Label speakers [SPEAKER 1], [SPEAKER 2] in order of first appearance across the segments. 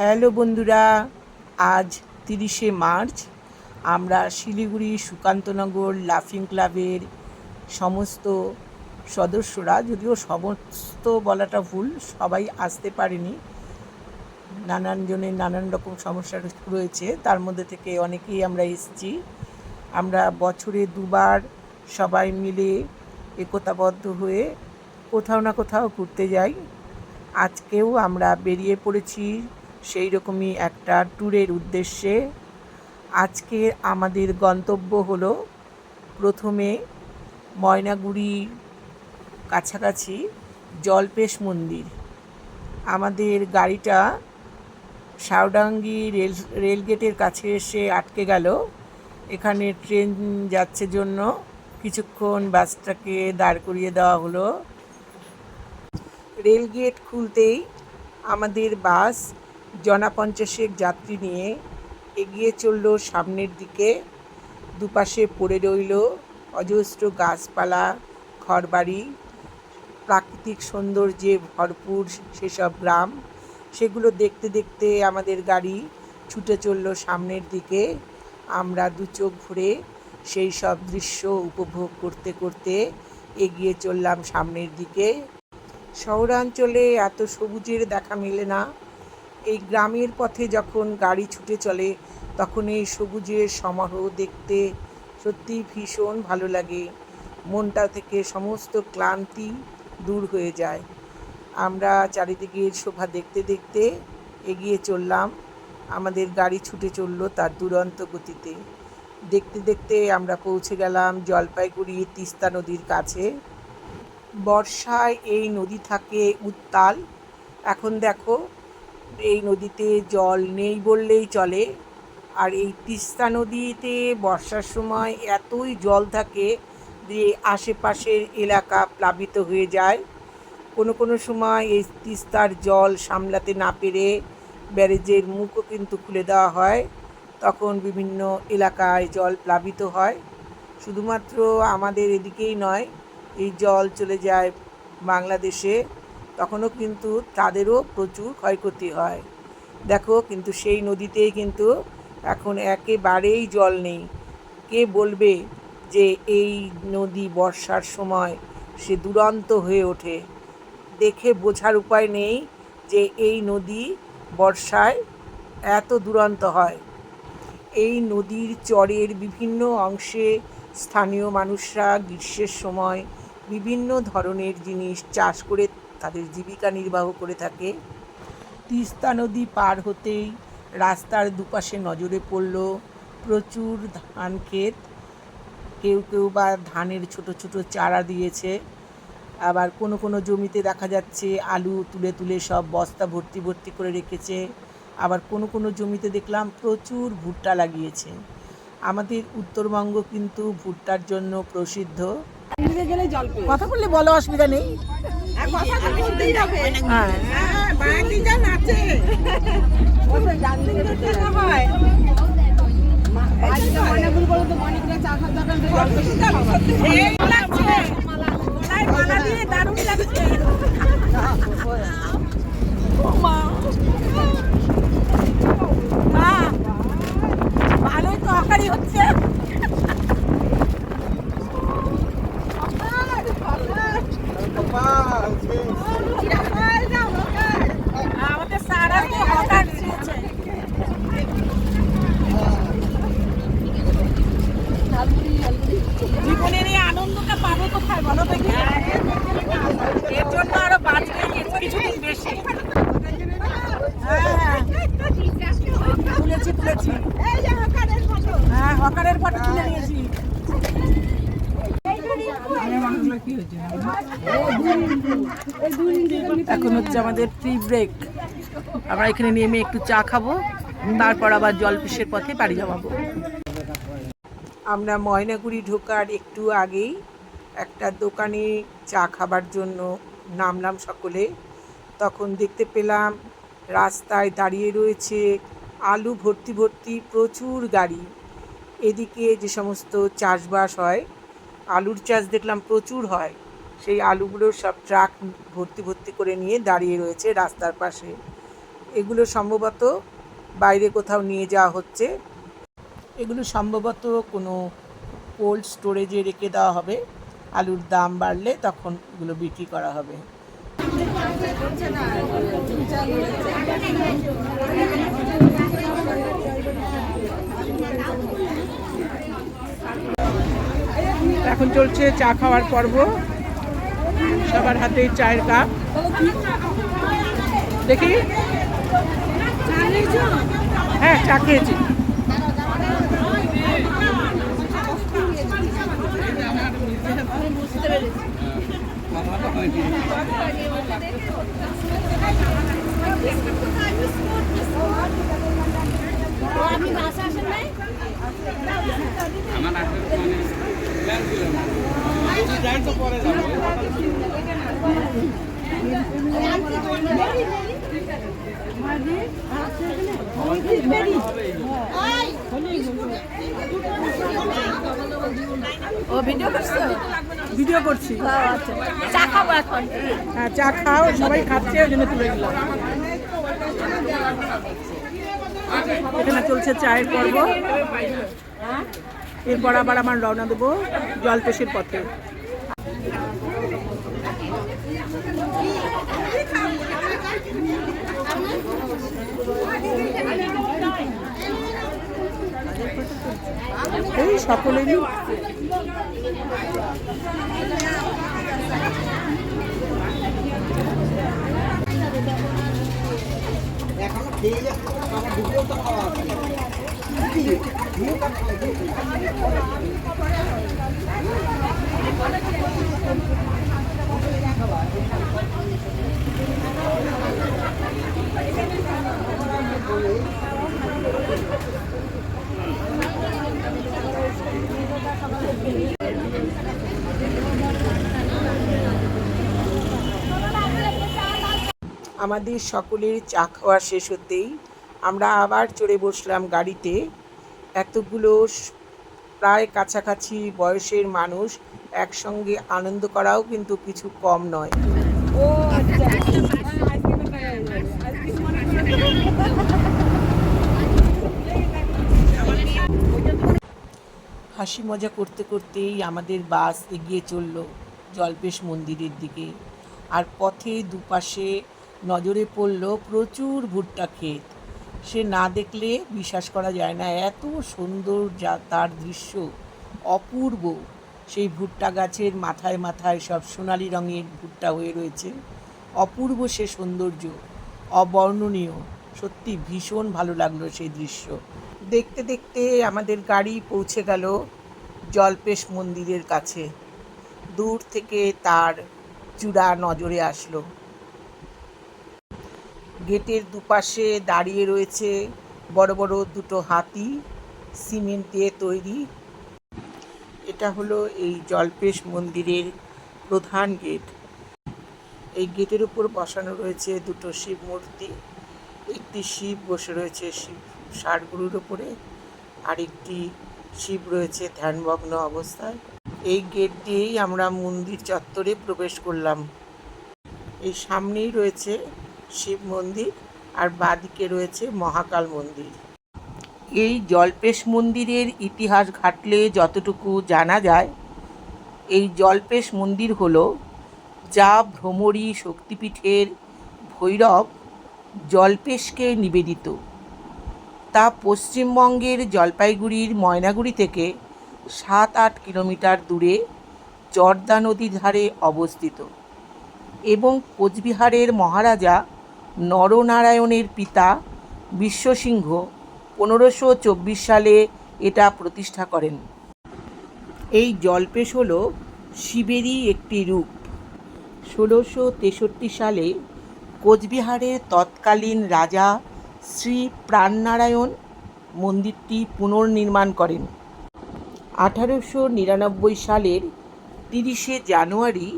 [SPEAKER 1] Hello বন্ধুরা, আজ তিরিশে মার্চ। আমরা শিলিগুড়ি সুকান্তনগর লাফিং ক্লাবের সমস্ত সদস্যরা, যদিও সমস্ত বলাটা ভুল, সবাই আসতে পারেনি। নানান জনের নানান রকম সমস্যা রয়েছে, তার মধ্যে থেকে অনেকেই আমরা এসেছি। আমরা বছরে দুবার সবাই মিলে একতাবদ্ধ হয়ে কোথাও না কোথাও ঘুরতে যাই। আজকেও আমরা বেরিয়ে পড়েছি সেই রকমই একটা ট্যুরের উদ্দেশ্যে আজকে আমাদের গন্তব্য হলো প্রথমে ময়নাগুড়ি কাছাকাছি জলপেশ মন্দির। আমাদের গাড়িটা সাউডাঙ্গি রেল, রেলগেটের কাছে এসে আটকে গেল। এখানে ট্রেন যাচ্ছে জন্য কিছুক্ষণ বাসটাকে দাঁড় করিয়ে দেওয়া হলো। রেলগেট খুলতেই আমাদের বাস জনাপঞ্চাশেক যাত্রী নিয়ে এগিয়ে চলল সামনের দিকে। দুপাশে পড়ে রইল অজস্র গাছপালা, ঘরবাড়ি, প্রাকৃতিক সৌন্দর্যে ভরপুর সেসব গ্রাম। সেগুলো দেখতে দেখতে আমাদের গাড়ি ছুটে চলল সামনের দিকে। আমরা দু চোখ ভরে সেই সব দৃশ্য উপভোগ করতে করতে এগিয়ে চললাম সামনের দিকে। শহরাঞ্চলে এত সবুজের দেখা মেলে না। এই গ্রামের পথে যখন গাড়ি ছুটে চলে, তখন এই সবুজের সমারোহ দেখতে সত্যি ভীষণ ভালো লাগে। মনটা থেকে সমস্ত ক্লান্তি দূর হয়ে যায়। আমরা চারিদিকের শোভা দেখতে দেখতে এগিয়ে চললাম। আমাদের গাড়ি ছুটে চলল তার দুরন্ত গতিতে। দেখতে দেখতে আমরা পৌঁছে গেলাম জলপাইগুড়ি তিস্তা নদীর কাছে। বর্ষায় এই নদী থাকে উত্তাল। এখন দেখো এই নদীতে জল নেই বললেই চলে। আর এই তিস্তা নদীতে বর্ষার সময় এতই জল থাকে যে আশেপাশের এলাকা প্লাবিত হয়ে যায়। কোনো কোনো সময় এই তিস্তার জল সামলাতে না পেরে ব্যারেজের মুখও কিন্তু খুলে দেওয়া হয়। তখন বিভিন্ন এলাকায় জল প্লাবিত হয়। শুধুমাত্র আমাদের এদিকেই নয়, এই জল চলে যায় বাংলাদেশে। তখনও কিন্তু তাদেরও প্রচুর ক্ষয়ক্ষতি হয়। দেখো, কিন্তু সেই নদীতেই কিন্তু এখন একেবারেই জল নেই। কে বলবে যে এই নদী বর্ষার সময় সে দুরন্ত হয়ে ওঠে? দেখে বোঝার উপায় নেই যে এই নদী বর্ষায় এত দুরন্ত হয়। এই নদীর চরের বিভিন্ন অংশে স্থানীয় মানুষরা গ্রীষ্মের সময় বিভিন্ন ধরনের জিনিস চাষ করে তাদের জীবিকা নির্বাহ করে থাকে। তিস্তা নদী পার হতেই রাস্তার দুপাশে নজরে পড়ল প্রচুর ধান ক্ষেত। কেউ কেউ বা ধানের ছোট ছোট চারা দিয়েছে। আবার কোনো কোনো জমিতে দেখা যাচ্ছে আলু তুলে তুলে সব বস্তা ভর্তি ভর্তি করে রেখেছে। আবার কোনো কোনো জমিতে দেখলাম প্রচুর ভুট্টা লাগিয়েছে। আমাদের উত্তরবঙ্গ কিন্তু ভুট্টার জন্য প্রসিদ্ধ।
[SPEAKER 2] জল
[SPEAKER 1] কথা বললে বলো অসুবিধা নেই। হ্যাঁ
[SPEAKER 2] হ্যাঁ দারুণ লাগছে ও মা মা ভালোই তো হকারি হচ্ছে আমাদের সারা হকার দিয়েছে জীবনের এই আনন্দটা পাবো কোথায় বলো দেখি এর জন্য আরও বাঁচবে কিছুদিন বেশি হ্যাঁ তুলেছি তুলেছি হ্যাঁ হকারের ফটো তুলে নিয়েছি
[SPEAKER 1] এখন হচ্ছে আমাদের প্রি ব্রেক আমরা এখানে নেমে একটু চা খাব, তারপর আবার জলপিসের পথে বাড়ি জমাবো আমরা ময়নাগুড়ি ঢোকার একটু আগেই একটা দোকানে চা খাবার জন্য নামলাম সকলে। তখন দেখতে পেলাম রাস্তায় দাঁড়িয়ে রয়েছে আলু ভর্তি ভর্তি প্রচুর গাড়ি। এদিকে যে সমস্ত চাষবাস হয়, আলুর চাষ দেখলাম প্রচুর হয়। সেই আলুগুলো সব ট্রাক ভর্তি ভর্তি করে নিয়ে দাঁড়িয়ে রয়েছে রাস্তার পাশে। এগুলো সম্ভবত বাইরে কোথাও নিয়ে যাওয়া হচ্ছে। এগুলো সম্ভবত কোনো কোল্ড স্টোরেজে রেখে দেওয়া হবে। আলুর দাম বাড়লে তখন এগুলো বিক্রি করা হবে। এখন চলছে চা খাওয়ার পর্ব। সবার হাতে চায়ের কাপ দেখি হ্যাঁ চা খেয়েছি
[SPEAKER 2] আমি বাসা আসেন নাই ও ভিডিও করছ?
[SPEAKER 1] ভিডিও করছি।
[SPEAKER 2] আচ্ছা। চা খাব এখন।
[SPEAKER 1] হ্যাঁ চা খাও সবাই খাচ্ছে ওই জন্য তুলে দিলাম। এখানে চলছে চায়ের পর্ব। এরপর আবার আমার রওনা দেবো জলপেশের পথে। এই সকলেরই আমাদের সকলের চা খাওয়া শেষ হতেই আমরা আবার চড়ে বসলাম গাড়িতে। এতগুলো প্রায় কাছাকাছি বয়সের মানুষ একসঙ্গে আনন্দ করাও কিন্তু কিছু কম নয়। হাসি মজা করতে করতেই আমাদের বাস এগিয়ে চলল জলপেশ মন্দিরের দিকে। আর পথে দুপাশে নজরে পড়ল প্রচুর ভুট্টা ক্ষেত। সে না দেখলে বিশ্বাস করা যায় না। এত সুন্দর যা তার দৃশ্য, অপূর্ব। সেই ভুট্টা গাছের মাথায় মাথায় সব সোনালি রঙের ভুট্টা হয়ে রয়েছে। অপূর্ব সে সৌন্দর্য, অবর্ণনীয়। সত্যি ভীষণ ভালো লাগল সেই দৃশ্য। দেখতে দেখতে আমাদের গাড়ি পৌঁছে গেল জলপেশ মন্দিরের কাছে। দূর থেকে তার চূড়া নজরে আসলো। গেটের দুপাশে দাঁড়িয়ে রয়েছে বড় বড় দুটো হাতি, সিমেন্ট দিয়ে তৈরি। এটা হলো এই জলপেশ মন্দিরের প্রধান গেট। এই গেটের উপর বসানো রয়েছে দুটো শিব মূর্তি। একটি শিব বসে রয়েছে শিব ষাড়গুরুর উপরে, আরেকটি শিব রয়েছে ধ্যানমগ্ন অবস্থায়। এই গেট দিয়েই আমরা মন্দির চত্বরে প্রবেশ করলাম। এই সামনেই রয়েছে শিব মন্দির আর বাদিকে রয়েছে মহাকাল মন্দির। এই জলপেশ মন্দিরের ইতিহাস ঘাটলে যতটুকু জানা যায়, এই জলপেশ মন্দির হল যা ভ্রমরী শক্তিপীঠের ভৈরব জলপেশকে নিবেদিত। তা পশ্চিমবঙ্গের জলপাইগুড়ির ময়নাগুড়ি থেকে সাত আট কিলোমিটার দূরে চর্দা নদীর ধারে অবস্থিত এবং কোচবিহারের মহারাজা নরনারায়ণের পিতা বিশ্বসিংহ পনেরোশো চব্বিশ সালে এটা প্রতিষ্ঠা করেন। এই জলপেশ হল শিবেরই একটি রূপ। ষোলোশো তেষট্টি সালে কোচবিহারের তৎকালীন রাজা শ্রী প্রাণনারায়ণ মন্দিরটি পুনর্নির্মাণ করেন। আঠারোশো নিরানব্বই সালের তিরিশে জানুয়ারি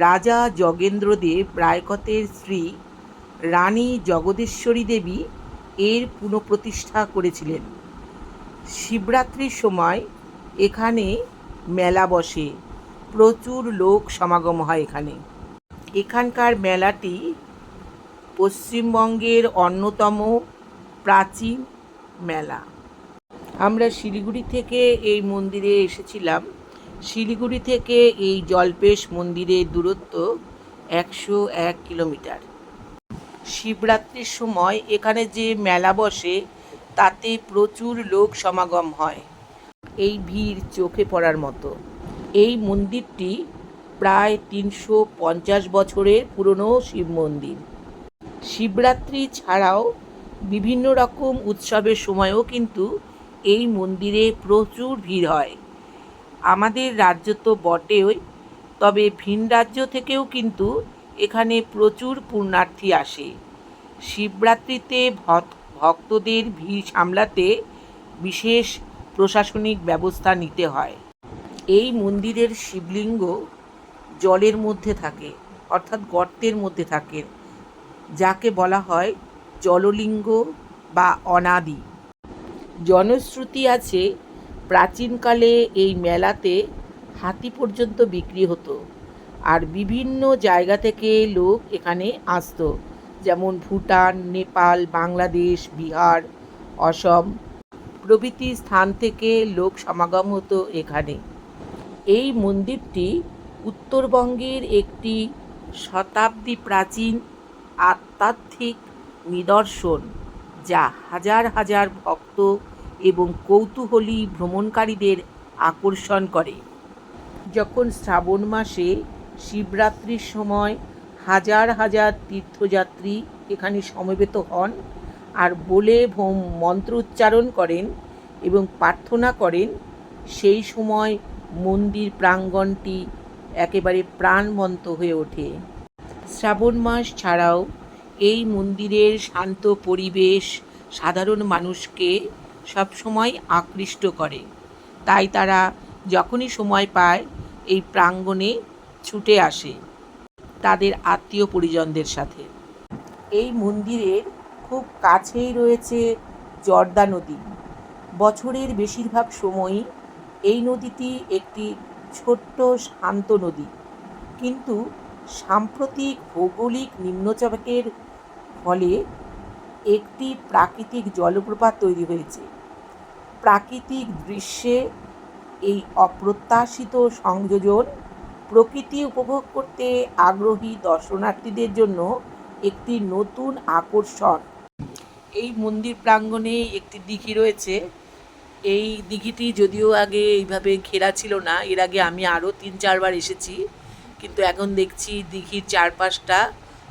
[SPEAKER 1] রাজা যগেন্দ্রদেব রায়কতের স্ত্রী রানী জগদীশ্বরী দেবী এর পুনঃপ্রতিষ্ঠা করেছিলেন। শিবরাত্রির সময় এখানে মেলা বসে, প্রচুর লোক সমাগম হয় এখানে। এখানকার মেলাটি পশ্চিমবঙ্গের অন্যতম প্রাচীন মেলা। আমরা শিলিগুড়ি থেকে এই মন্দিরে এসেছিলাম। শিলিগুড়ি থেকে এই জলপেশ মন্দিরের দূরত্ব একশো এক কিলোমিটার। শিবরাত্রির সময় এখানে যে মেলা বসে, তাতে প্রচুর লোক সমাগম হয়। এই ভিড় চোখে পড়ার মতো। এই মন্দিরটি প্রায় তিনশো পঞ্চাশ বছরের পুরনো শিব মন্দির। শিবরাত্রি ছাড়াও বিভিন্ন রকম উৎসবের সময়ও কিন্তু এই মন্দিরে প্রচুর ভিড় হয়। আমাদের রাজ্য তো বটেই, তবে ভিন রাজ্য থেকেও কিন্তু এখানে প্রচুর পুণ্যার্থী আসে। শিবরাত্রিতে ভক- ভক্তদের ভিড় সামলাতে বিশেষ প্রশাসনিক ব্যবস্থা নিতে হয়। এই মন্দিরের শিবলিঙ্গ জলের মধ্যে থাকে, অর্থাৎ গর্তের মধ্যে থাকে, যাকে বলা হয় জললিঙ্গ বা অনাদি। জনশ্রুতি আছে প্রাচীনকালে এই মেলাতে হাতি পর্যন্ত বিক্রি হতো। আর বিভিন্ন জায়গা থেকে লোক এখানে আসতো, যেমন ভুটান, নেপাল, বাংলাদেশ, বিহার, অসম প্রভৃতি স্থান থেকে লোক সমাগম হতো এখানে। এই মন্দিরটি উত্তরবঙ্গের একটি শতাব্দী প্রাচীন আধ্যাত্মিক নিদর্শন, যা হাজার হাজার ভক্ত এবং কৌতূহলী ভ্রমণকারীদের আকর্ষণ করে। যখন শ্রাবণ মাসে শিবরাত্রির সময় হাজার হাজার তীর্থযাত্রী এখানে সমবেত হন আর বলে ভোম মন্ত্র উচ্চারণ করেন এবং প্রার্থনা করেন। সেই সময় মন্দির প্রাঙ্গণটি একেবারে প্রাণবন্ত হয়ে ওঠে। শ্রাবণ মাস ছাড়াও এই মন্দিরের শান্ত পরিবেশ সাধারণ মানুষকে সবসময় আকৃষ্ট করে। তাই তারা যখনই সময় পায় এই প্রাঙ্গণে ছুটে আসে তাদের আত্মীয় পরিজনদের সাথে। এই মন্দিরের খুব কাছেই রয়েছে জর্দা নদী। বছরের বেশিরভাগ সময়ই এই নদীটি একটি ছোট্ট শান্ত নদী। কিন্তু সাম্প্রতিক ভৌগোলিক নিম্নচাপের ফলে একটি প্রাকৃতিক জলপ্রপাত তৈরি হয়েছে। প্রাকৃতিক দৃশ্যে এই অপ্রত্যাশিত সংযোজন প্রকৃতি উপভোগ করতে আগ্রহী দর্শনার্থীদের জন্য একটি নতুন আকর্ষণ। এই মন্দির প্রাঙ্গণে একটি দিঘি রয়েছে। এই দিঘিটি যদিও আগে এইভাবে ঘেরা ছিল না, এর আগে আমি আরও তিন চারবার এসেছি। কিন্তু এখন দেখছি দিঘির চারপাশটা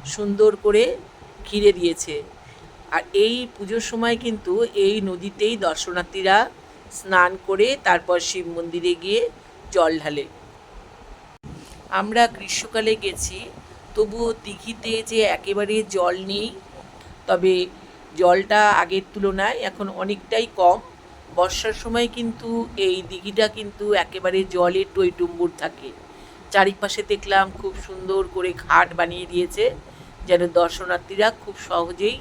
[SPEAKER 1] সুন্দর করে ঘিরে দিয়েছে। আর এই পুজোর সময় কিন্তু এই নদীতেই দর্শনার্থীরা স্নান করে তারপর শিব মন্দিরে গিয়ে জল ঢালে। আমরা গ্রীষ্মকালে গেছি, তবুও দিঘিতে যে একেবারে জল নেই, তবে জলটা আগের তুলনায় এখন অনেকটাই কম। বর্ষার সময় কিন্তু এই দিঘিটা কিন্তু একেবারে জলে টইটুম্বুর থাকে। চারিপাশে দেখলাম খুব সুন্দর করে ঘাট বানিয়ে দিয়েছে, যেন দর্শনার্থীরা খুব সহজেই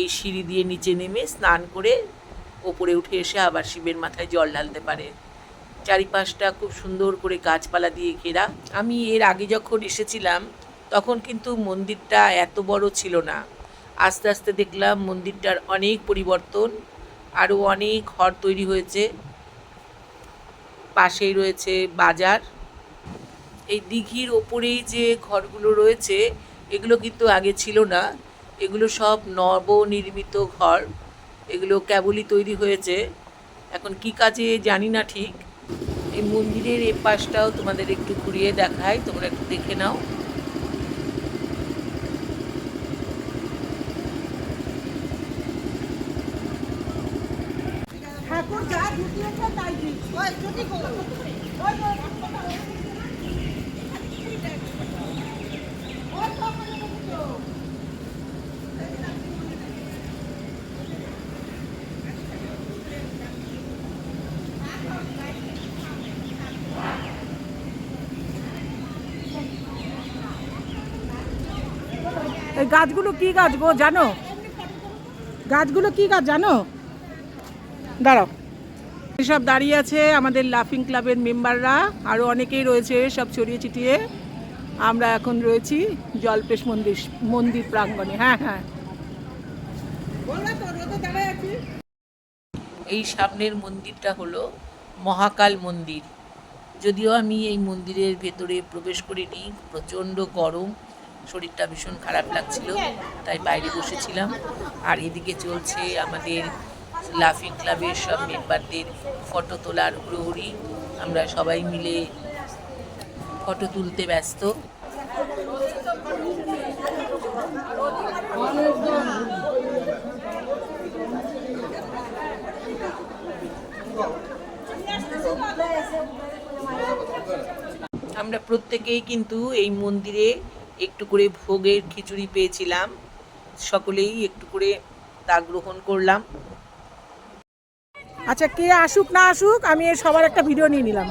[SPEAKER 1] এই সিঁড়ি দিয়ে নিচে নেমে স্নান করে ওপরে উঠে এসে আবার শিবের মাথায় জল ঢালতে পারে। চারিপাশটা খুব সুন্দর করে গাছপালা দিয়ে ঘেরা। আমি এর আগে যখন এসেছিলাম, তখন কিন্তু মন্দিরটা এত বড় ছিল না। আস্তে আস্তে দেখলাম মন্দিরটার অনেক পরিবর্তন আরও অনেক ঘর তৈরি হয়েছে। পাশেই রয়েছে বাজার। এই দিঘির ওপরেই যে ঘরগুলো রয়েছে, এগুলো কিন্তু আগে ছিল না। এগুলো সব নবনির্মিত ঘর। এগুলো কেবলই তৈরি হয়েছে। এখন কি কাজে জানি না ঠিক। এই মন্দিরের এ পাশটাও তোমাদের একটু ঘুরিয়ে দেখাই, তোমরা একটু দেখে নাও।
[SPEAKER 2] ঠাকুর যা ঢুকিয়েছে তাই দিচ্ছি ওই যদি ওই ওই এই গাছগুলো কি গাছ গো, জানো? গাছগুলো কি গাছ, জানো? দাঁড়াও। সব দাঁড়িয়ে আছে আমাদের লাফিং ক্লাবের মেম্বাররা আরও অনেকেই রয়েছে সব ছড়িয়ে ছিটিয়ে। আমরা এখন রয়েছি জলপেশ মন্দির মন্দির প্রাঙ্গণে হ্যাঁ হ্যাঁ।
[SPEAKER 1] এই সামনের মন্দিরটা হলো মহাকাল মন্দির। যদিও আমি এই মন্দিরের ভেতরে প্রবেশ করিনি, প্রচণ্ড গরম। শরীরটা ভীষণ খারাপ লাগছিল, তাই বাইরে বসেছিলাম। আর এদিকে চলছে আমাদের লাফিং ক্লাবের সব মেম্বারদের ফটো তোলার প্রহরী আমরা সবাই মিলে ফটো তুলতে ব্যস্ত। আমরা প্রত্যেকেই কিন্তু এই মন্দিরে একটু করে ভোগের খিচুড়ি পেয়েছিলাম। সকলেই একটু করে তা গ্রহণ করলাম।
[SPEAKER 2] আচ্ছা কে আসুক না আসুক আমি এর সবার একটা ভিডিও নিয়ে নিলাম।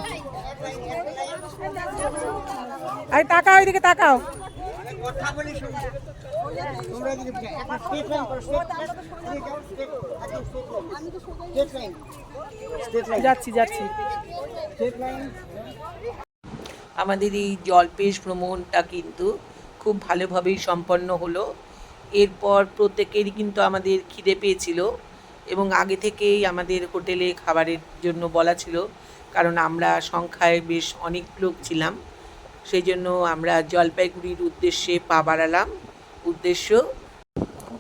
[SPEAKER 2] আরে তাকাও এদিকে তাকাও। যাচ্ছি যাচ্ছি।
[SPEAKER 1] আমাদের এই জলপেশ ভ্রমণটা কিন্তু খুব ভালোভাবেই সম্পন্ন হলো। এরপর প্রত্যেকেরই কিন্তু আমাদের খিদে পেয়েছিল এবং আগে থেকেই আমাদের হোটেলে খাবারের জন্য বলা ছিল, কারণ আমরা সংখ্যায় বেশ অনেক লোক ছিলাম। সেই জন্য আমরা জলপাইগুড়ির উদ্দেশ্যে পা বাড়ালাম। উদ্দেশ্য,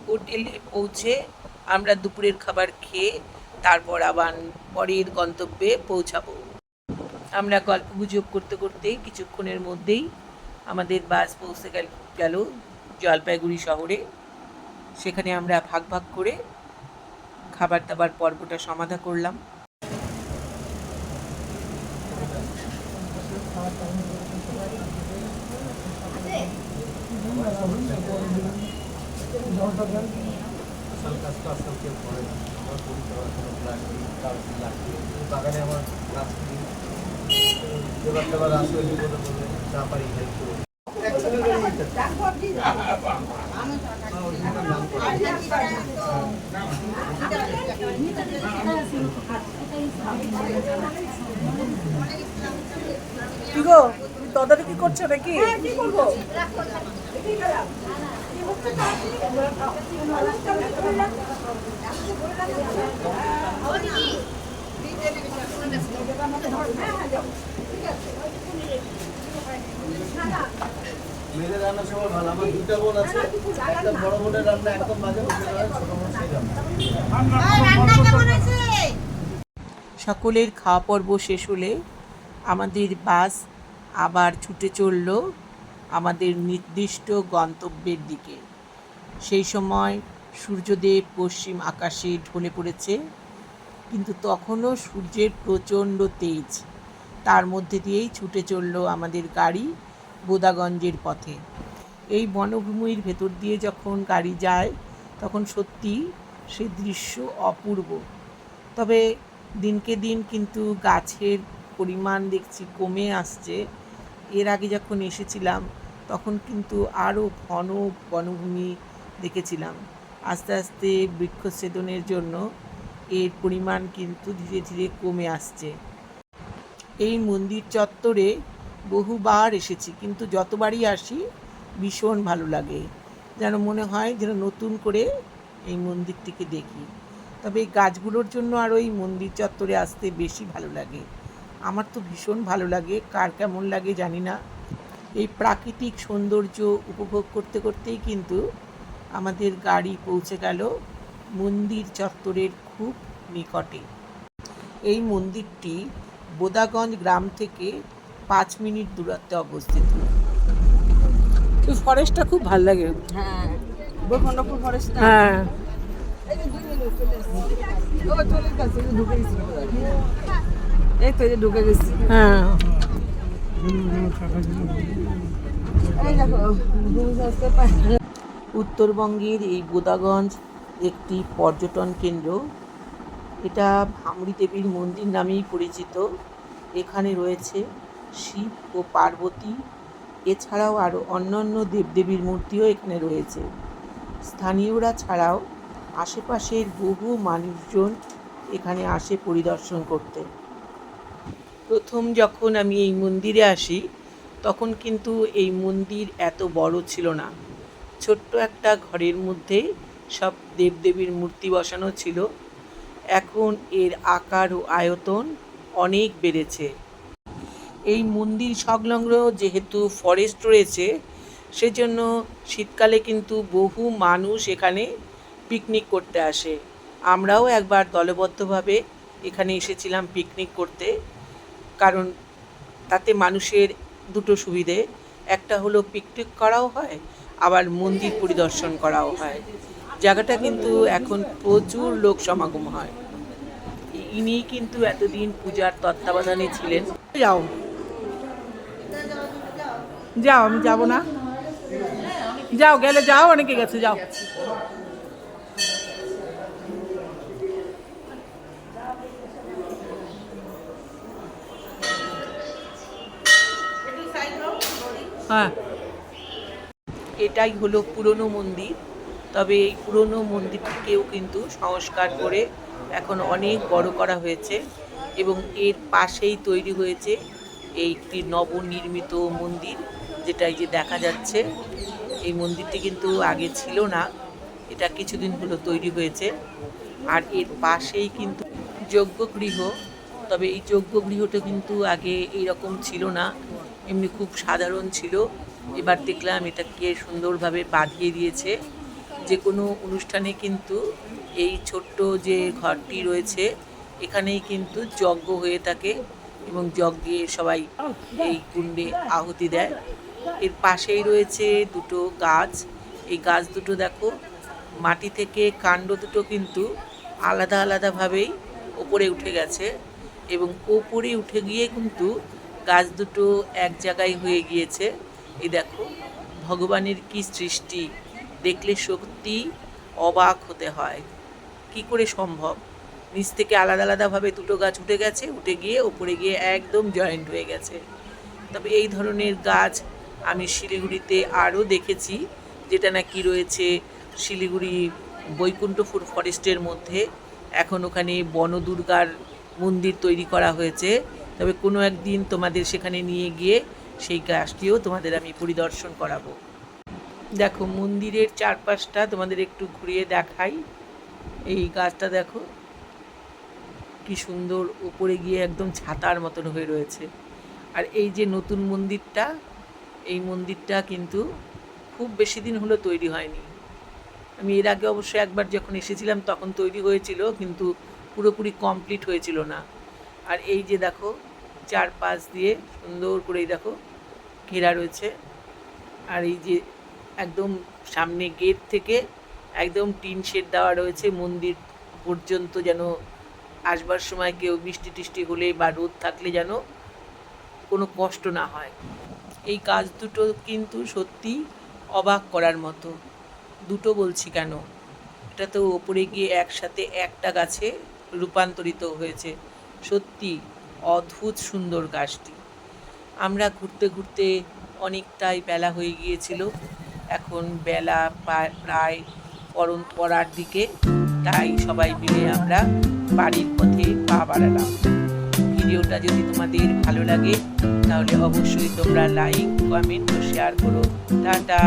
[SPEAKER 1] হোটেলে পৌঁছে আমরা দুপুরের খাবার খেয়ে তারপর আবার পরের গন্তব্যে পৌঁছাবো। আমরা গল্প গুজব করতে করতে কিছুক্ষণের মধ্যেই আমাদের বাস পৌঁছে গেল গেল জলপাইগুড়ি শহরে। সেখানে আমরা ভাগ ভাগ করে খাবার দাবার পর্বটা সমাধা করলাম।
[SPEAKER 3] করে আমার লাগবে বাগানে আমার করি বিপদে পারি হেল্প করব
[SPEAKER 2] গো তুমি তদারকি করছ নাকি? কি করব?
[SPEAKER 3] মেয়েদের রান্না ভালো আমার দুটা বোন আছে একটা বড় বোনের রান্না একদম বাজে ছোট বোন সেই রান্না।
[SPEAKER 1] সকলের খাওয়া পর্ব শেষ হলে আমাদের বাস আবার ছুটে চলল আমাদের নির্দিষ্ট গন্তব্যের দিকে। সেই সময় সূর্যদেব পশ্চিম আকাশে ঢলে পড়েছে, কিন্তু তখনও সূর্যের প্রচণ্ড তেজ। তার মধ্যে দিয়েই ছুটে চলল আমাদের গাড়ি বোদাগঞ্জের পথে। এই বনভূমির ভেতর দিয়ে যখন গাড়ি যায়, তখন সত্যি সে দৃশ্য অপূর্ব। তবে দিনকে দিন কিন্তু গাছের পরিমাণ দেখছি কমে আসছে। এর আগে যখন এসেছিলাম, তখন কিন্তু আরও ঘন বনভূমি দেখেছিলাম। আস্তে আস্তে বৃক্ষছেদনের জন্য এর পরিমাণ কিন্তু ধীরে ধীরে কমে আসছে। এই মন্দির চত্বরে বহুবার এসেছি, কিন্তু যতবারই আসি ভীষণ ভালো লাগে। যেন মনে হয় যেন নতুন করে এই মন্দিরটিকে দেখি। তবে এই গাছগুলোর জন্য আরও এই মন্দির চত্বরে আসতে বেশি ভালো লাগে। আমার তো ভীষণ ভালো লাগে কার কেমন লাগে জানি না। এই প্রাকৃতিক সৌন্দর্য উপভোগ করতে করতেই কিন্তু আমাদের গাড়ি পৌঁছে গেল মন্দির চত্বরের খুব নিকটে। এই মন্দিরটি বোদাগঞ্জ গ্রাম থেকে পাঁচ মিনিট দূরত্বে অবস্থিত।
[SPEAKER 2] ফরেস্টটা খুব ভালো লাগে।
[SPEAKER 4] হ্যাঁ ফরেস্ট
[SPEAKER 2] হ্যাঁ।
[SPEAKER 4] এই তো এই যে ঢুকে গেছি।
[SPEAKER 2] হ্যাঁ।
[SPEAKER 1] উত্তরবঙ্গের এই বোদাগঞ্জ একটি পর্যটন কেন্দ্র। এটা ভামরি দেবীর মন্দির নামেই পরিচিত। এখানে রয়েছে শিব ও পার্বতী। এছাড়াও আরও অন্যান্য দেবদেবীর মূর্তিও এখানে রয়েছে। স্থানীয়রা ছাড়াও আশেপাশের বহু মানুষজন এখানে আসে পরিদর্শন করতে। প্রথম যখন আমি এই মন্দিরে আসি, তখন কিন্তু এই মন্দির এত বড় ছিল না। ছোট্ট একটা ঘরের মধ্যে সব দেবদেবীর মূর্তি বসানো ছিল। এখন এর আকার ও আয়তন অনেক বেড়েছে। এই মন্দির সংলগ্ন যেহেতু ফরেস্ট রয়েছে, সেজন্য শীতকালে কিন্তু বহু মানুষ এখানে পিকনিক করতে আসে। আমরাও একবার দলবদ্ধভাবে এখানে এসেছিলাম পিকনিক করতে। কারণ তাতে মানুষের দুটো সুবিধে। একটা হলো পিকনিক করাও হয়, আবার মন্দির পরিদর্শন করাও হয়। জায়গাটা কিন্তু এখন প্রচুর লোক সমাগম হয়। ইনি কিন্তু এতদিন পূজার তত্ত্বাবধানে ছিলেন।
[SPEAKER 2] যাও। যাও, আমি যাব না। যাও, গেলে যাও, অনেকে গেছে, যাও। হ্যাঁ।
[SPEAKER 1] এটাই হলো পুরনো মন্দির। তবে এই পুরনো মন্দিরটিকেও কিন্তু সংস্কার করে এখন অনেক বড় করা হয়েছে এবং এর পাশেই তৈরি হয়েছে একটি নবনির্মিত মন্দির যেটা এই যে দেখা যাচ্ছে। এই মন্দিরটি কিন্তু আগে ছিল না, এটা কিছুদিন হলো তৈরি হয়েছে। আর এর পাশেই কিন্তু যজ্ঞগৃহ, তবে এই যজ্ঞগৃহটা কিন্তু আগে এইরকম ছিল না। এমনি খুব সাধারণ ছিল। এবার দেখলাম এটাকে সুন্দরভাবে বাঁধিয়ে দিয়েছে। যে কোনো অনুষ্ঠানে কিন্তু এই ছোট্ট যে ঘরটি রয়েছে, এখানেই কিন্তু যজ্ঞ হয়ে থাকে এবং যজ্ঞে সবাই এই কুণ্ডে আহুতি দেয়। এর পাশেই রয়েছে দুটো গাছ। এই গাছ দুটো দেখো, মাটি থেকে কাণ্ড দুটো কিন্তু আলাদা আলাদাভাবেই ওপরে উঠে গেছে এবং ওপরে উঠে গিয়ে কিন্তু গাছ দুটো এক জায়গায় হয়ে গিয়েছে। এই দেখো, ভগবানের কি সৃষ্টি, দেখলে সত্যি অবাক হতে হয়। কি করে সম্ভব? নিচ থেকে আলাদা আলাদাভাবে দুটো গাছ উঠে গেছে, উঠে গিয়ে ওপরে গিয়ে একদম জয়েন্ট হয়ে গেছে। তবে এই ধরনের গাছ আমি শিলিগুড়িতে আরও দেখেছি, যেটা নাকি রয়েছে শিলিগুড়ি বৈকুণ্ঠপুর ফরেস্টের মধ্যে। এখন ওখানে বনদুর্গার মন্দির তৈরি করা হয়েছে। তবে কোনো একদিন তোমাদের সেখানে নিয়ে গিয়ে সেই গাছটিও তোমাদের আমি পরিদর্শন করাবো। দেখো, মন্দিরের চারপাশটা তোমাদের একটু ঘুরিয়ে দেখাই। এই গাছটা দেখো, কি সুন্দর উপরে গিয়ে একদম ছাতার মতন হয়ে রয়েছে। আর এই যে নতুন মন্দিরটা, এই মন্দিরটা কিন্তু খুব বেশি দিন হলো তৈরি হয়নি। আমি এর আগে অবশ্য একবার যখন এসেছিলাম তখন তৈরি হয়েছিল, কিন্তু পুরোপুরি কমপ্লিট হয়েছিল না। আর এই যে দেখো চারপাশ দিয়ে সুন্দর করে এই দেখো ঘেরা রয়েছে। আর এই যে একদম সামনে গেট থেকে একদম টিন শেড দেওয়া রয়েছে। মন্দির পর্যন্ত যেন আসবার সময় কেউ বৃষ্টি টিষ্টি হলে বা রোদ থাকলে যেন কোনো কষ্ট না হয়। এই কাজ দুটো কিন্তু সত্যি অবাক করার মতো। দুটো বলছি কেন? এটা তো ওপরে গিয়ে একসাথে একটা গাছে রূপান্তরিত হয়েছে। সত্যি অদ্ভুত সুন্দর গাছটি। আমরা ঘুরতে ঘুরতে অনেকটাই বেলা হয়ে গিয়েছিল। এখন বেলা প্রায় পরন পড়ার দিকে। তাই সবাই মিলে আমরা বাড়ির পথে পা বাড়ালাম। ভিডিওটা যদি তোমাদের ভালো লাগে, তাহলে অবশ্যই তোমরা লাইক কমেন্ট ও শেয়ার করো। টাটা!